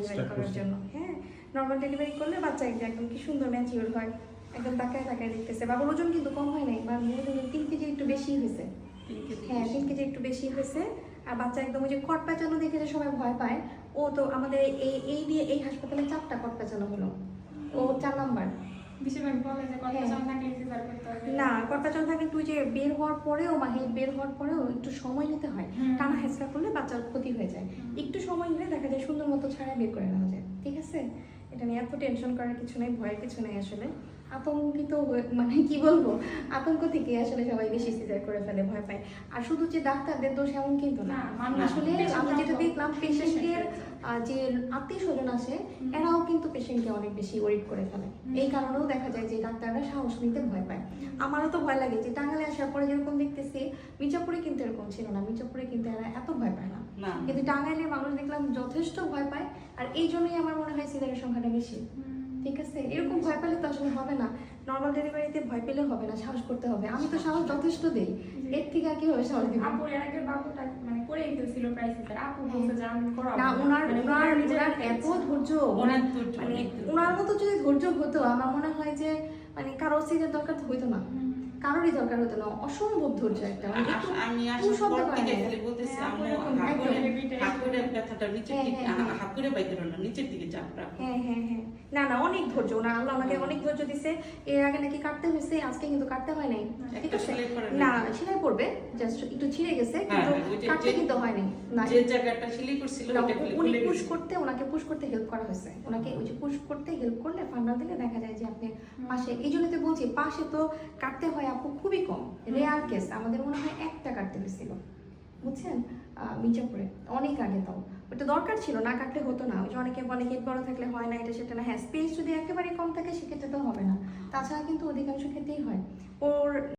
Delivery করার জন্য। হ্যাঁ নর্মাল ডেলিভারি করলে বাচ্চা একদম একদম কি সুন্দর ম্যাচিওর হয় একদম তাকায় তাকায় দেখতেছে। বাবার ওজন কিন্তু কম হয় নাই বা ওজন তিন কেজি একটু বেশি হয়েছে। হ্যাঁ তিন কেজি একটু বেশি হয়েছে। আর বাচ্চা একদম ওই যে কট পেঁচানো দেখে যে সবাই ভয় পায় ও তো আমাদের এই এই দিয়ে এই হাসপাতালে চারটা কট পেঁচানো হলো। ও চার নাম্বার। হ্যাঁ। না পেঁচানো থাকে তুই যে বের হওয়ার পরেও বা হেড বের হওয়ার পরেও একটু সময় নিতে হয়। টানা হেঁচড়া করলে বাচ্চার ক্ষতি হয়ে যায়। যায় সুন্দর মতো ছাড়া বের করে নেওয়া যায় ঠিক আছে? এটা নিয়ে এত টেনশন করার কিছু নেই ভয়ের কিছু নেই আসলে। আতঙ্কিত মানে কি বলব? আতঙ্ক থেকে আসলে সবাই বেশি সিজার করে ফেলে ভয় পায়। আর শুধু যে ডাক্তারদের দোষ এমন কিন্তু না। আমি আসলে আমি যেটা দেখলাম পেশেন্টের যে আত্মীয় স্বজন আছে এরাও কিন্তু পেশেন্টকে অনেক বেশি ওরিড করে ফেলে। এই কারণেও দেখা যায় যে ডাক্তাররা সাহস নিতে ভয় পায়। আমারও তো ভয় লাগে যে টাঙ্গালে আসার পরে যেরকম দেখতেছি মির্জাপুরে কিন্তু এরকম ছিল না। মির্জাপুরে কিন্তু এরা এত ভয় পায় না। না কিন্তু টাঙ্গাইলের মানুষ দেখলাম যথেষ্ট ভয় পায়। আর এই জন্যই আমার মনে হয় সিজারের সংখ্যাটা বেশি। ঠিক আছে? এরকম ভয় পেলে তো আসলে হবে না। নর্মাল ডেলিভারিতে ভয় পেলে হবে না সাহস করতে হবে। আমি তো সাহস যথেষ্ট দেই। এর থেকে আর কীভাবে সাহস দিব? আপু এর আগে বাবুটা মানে করে ফেলছিল প্রাইস আপু বলছে যে আমি করাবো না। ওনার মানে ওনার নিজের ওনার এত ধৈর্য। ওনার ধৈর্য মানে ওনার মতো যদি ধৈর্য হতো আমার মনে হয় যে মানে কারও সিজের দরকার তো হইতো না। কারোরই দরকার হতো না। অসম্ভব ধৈর্য একটা। মানে আমি শব্দ না। বলতেছি হ্যাঁ, করে ব্যথাটা নিচের হ্যাঁ, দিকে হ্যাঁ, হ্যাঁ। হাত করে না নিচের দিকে চাপ রাখো। হ্যাঁ হ্যাঁ হ্যাঁ। না না অনেক ধৈর্য। ওনার আল্লাহ আমাকে অনেক ধৈর্য দিছে। এর আগে নাকি কাটতে হয়েছে আজকে কিন্তু কাটতে হয় নাই। ঠিক আছে? না নেই। সেলাই পড়বে জাস্ট একটু ছিঁড়ে গেছে হ্যাঁ, কিন্তু কাটতে কিন্তু হয় নাই। না যে জায়গাটা সিলাই করছিল ওটা উনি পুশ করতে ওনাকে পুশ করতে হেল্প করা হয়েছে। ওনাকে ওই যে পুশ করতে হেল্প করলে ফান্ডাল দিলে দেখা যায় যে আপনি পাশে এই জন্য তো বলছি পাশে তো কাটতে হয় আপু খুবই কম। রেয়ার কেস আমাদের মনে হয় একটা কাটতে হয়েছিল। বুঝছেন? মির্জাপুরে অনেক আগে তাও ওটা দরকার ছিল, না কাটলে হতো না। ওই যে অনেকে বলে হেড বড় থাকলে হয় না, এটা সেটা না। হ্যাঁ স্পেস যদি একেবারে কম থাকে, সেক্ষেত্রে তো হবে না। তাছাড়া কিন্তু অধিকাংশ ক্ষেত্রেই হয়। ওর